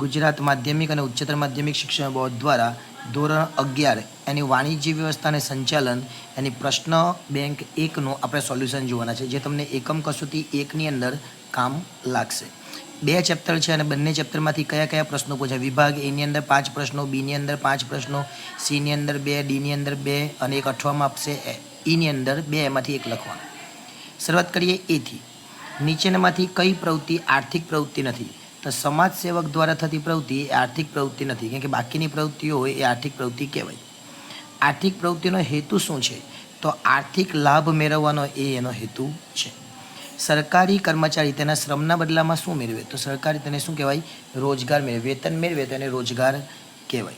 ગુજરાત માધ્યમિક અને ઉચ્ચતર માધ્યમિક શિક્ષણ બોર્ડ દ્વારા ધોરણ અગિયાર, એની વાણિજ્ય વ્યવસ્થા અને સંચાલન, એની પ્રશ્ન બેંક એકનું આપણે સોલ્યુશન જોવાના છે, જે તમને એકમ કસોટી એકની અંદર કામ લાગશે. બે ચેપ્ટર છે અને બંને ચેપ્ટરમાંથી કયા કયા પ્રશ્નો પૂછાય? વિભાગ એની અંદર પાંચ પ્રશ્નો, બીની અંદર પાંચ પ્રશ્નો, સીની અંદર બે, ડીની અંદર બે અને એક અઠવામાં આપશે ઈની અંદર બે, એમાંથી એક લખવાનું. શરૂઆત કરીએ એથી. નીચેનામાંથી કઈ પ્રવૃત્તિ આર્થિક પ્રવૃત્તિ નથી? તો સમાજ સેવક દ્વારા થતી પ્રવૃત્તિ એ આર્થિક પ્રવૃત્તિ નથી. કેમ કે બાકીની પ્રવૃત્તિઓ હોય એ આર્થિક પ્રવૃત્તિ કહેવાય. આર્થિક પ્રવૃત્તિનો હેતુ શું છે? તો આર્થિક લાભ મેળવવાનો એ એનો હેતુ છે. સરકારી કર્મચારી તેના શ્રમના બદલામાં શું મેળવે? તો સરકારી તેને શું કહેવાય? રોજગાર મેળવે. વેતન મેળવે તો એને રોજગાર કહેવાય.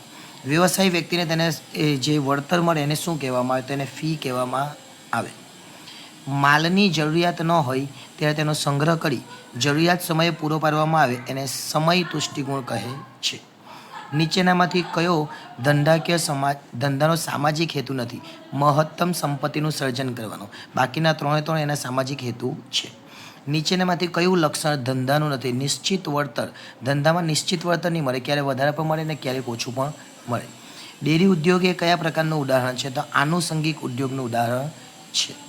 વ્યવસાય વ્યક્તિને તેને જે વળતર મળે એને શું કહેવામાં આવે? તેને ફી કહેવામાં આવે. માલની જરૂરિયાત ન હોય ત્યારે તેનો સંગ્રહ કરી જરૂરિયાત સમયે પૂરો પાડવામાં આવે એને સમય તુષ્ટિગુણ કહે છે. નીચેનામાંથી કયો ધંધાકીય સમાજ ધંધાનો સામાજિક હેતુ નથી? મહત્તમ સંપત્તિનું સર્જન કરવાનો. બાકીના ત્રણે ત્રણ એના સામાજિક હેતુ છે. નીચેનામાંથી કયું લક્ષણ ધંધાનું નથી? નિશ્ચિત વળતર. ધંધામાં નિશ્ચિત વળતર નહીં મળે. ક્યારે વધારે પણ મળે ને ક્યારેક ઓછું પણ મળે. ડેરી ઉદ્યોગ એ કયા પ્રકારનું ઉદાહરણ છે? તો આનુષંગિક ઉદ્યોગનું ઉદાહરણ છે.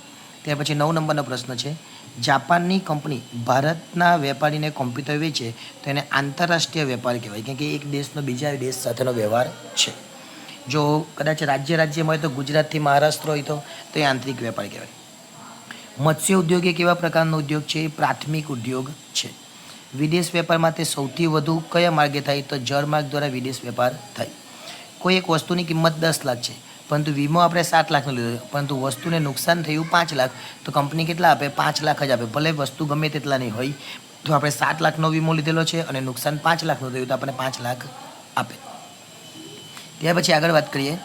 ત્યાર પછી નવ નંબરનો પ્રશ્ન છે, જાપાનની કંપની ભારતના વેપારીને કોમ્પ્યુટર વેચે તો એને આંતરરાષ્ટ્રીય વેપાર કહેવાય, કેમ કે એક દેશનો બીજા દેશ સાથેનો વ્યવહાર છે. જો કદાચ રાજ્ય રાજ્યમાં હોય તો ગુજરાતથી મહારાષ્ટ્ર હોય તો તો એ આંતરિક વેપાર કહેવાય. મત્સ્ય ઉદ્યોગ એ કેવા પ્રકારનો ઉદ્યોગ છે? એ પ્રાથમિક ઉદ્યોગ છે. વિદેશ વેપારમાં તે સૌથી વધુ કયા માર્ગે થાય? તો જળમાર્ગ દ્વારા વિદેશ વેપાર થાય. કોઈ એક વસ્તુની કિંમત દસ લાખ છે. પરંતુ વીમો આપણે સાત લાખનો લીધો પરંતુ વસ્તુને નુકસાન થયું પાંચ લાખ. તો કંપની કેટલા આપે? પાંચ લાખ જ આપે. ભલે વસ્તુ ગમે તેટલા નહીં હોય, તો આપણે સાત લાખનો વીમો લીધેલો છે અને નુકસાન પાંચ લાખનું થયું તો આપણને પાંચ લાખ આપે. ત્યાર પછી આગળ વાત કરીએ.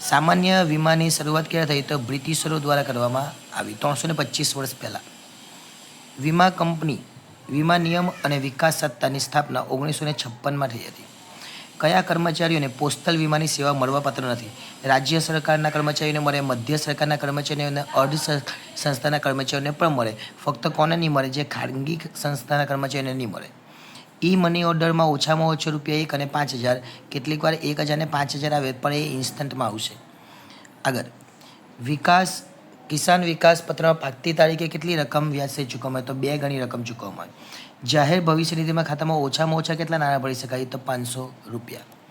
સામાન્ય વીમાની શરૂઆત ક્યારે થઈ તો બ્રિટિશરો દ્વારા કરવામાં આવી. ત્રણસો ને પચીસ વર્ષ પહેલાં. વીમા કંપની, વીમા નિયમ અને વિકાસ સત્તાની સ્થાપના ઓગણીસો ને છપ્પનમાં થઈ હતી. કયા કર્મચારીઓને પોસ્ટલ વીમાની સેવા મળવાપાત્ર નથી? રાજ્ય સરકારના કર્મચારીઓને મળે, મધ્ય સરકારના કર્મચારીઓને, અર્ધ સંસ્થાના કર્મચારીઓને પણ મળે. ફક્ત કોને નહીં મળે? જે ખાનગી સંસ્થાના કર્મચારીઓને નહીં મળે. ઈ મની ઓર્ડરમાં ઓછામાં ઓછો રૂપિયા એક અને પાંચ હજાર, કેટલીક વાર એક હજાર ને પાંચ હજાર આવે, પણ એ ઇન્સ્ટન્ટમાં આવશે. આગળ. વિકાસ કિસાન વિકાસ પત્રમાં પાકતી તારીખે કેટલી રકમ વ્યાજે ચૂકવવામાં તો બે ગણી રકમ ચૂકવવામાં જાહેર ભવિષ્ય નિધિમાં ખાતામાં ઓછામાં ઓછા કેટલા નાણાં ભરી શકાય તો પાંચસો રૂપિયા.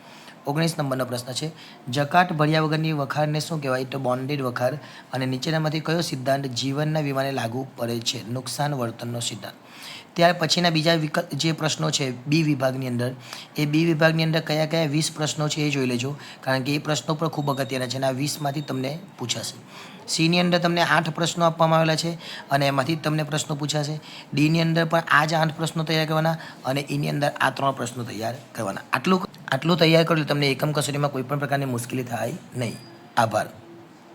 ઓગણીસ નંબરનો પ્રશ્ન છે. જકાટ ભર્યા વગરની વખારને શું કહેવાય? તો બોન્ડેડ વખાર. અને નીચેનામાંથી કયો સિદ્ધાંત જીવનના વીમાને લાગુ પડે છે? નુકસાન વર્તનનો સિદ્ધાંત. ત્યાર પછીના બીજા વિકલ્પ જે પ્રશ્નો છે, બી વિભાગની અંદર. એ બી વિભાગની અંદર કયા કયા વીસ પ્રશ્નો છે એ જોઈ લેજો. કારણ કે એ પ્રશ્નો પણ ખૂબ અગત્યના છે અને આ વીસમાંથી તમને પૂછાશે. સીની અંદર તમને આઠ પ્રશ્નો આપવામાં આવેલા છે અને એમાંથી તમને પ્રશ્નો પૂછાશે. ડીની અંદર પણ આ જ આઠ પ્રશ્નો તૈયાર કરવાના અને ઈની અંદર આ ત્રણ પ્રશ્નો તૈયાર કરવાના. આટલું આટલું તૈયાર કરો તમને એકમ કસોટીમાં કોઈ પણ પ્રકારની મુશ્કેલી થાય નહીં. આભાર.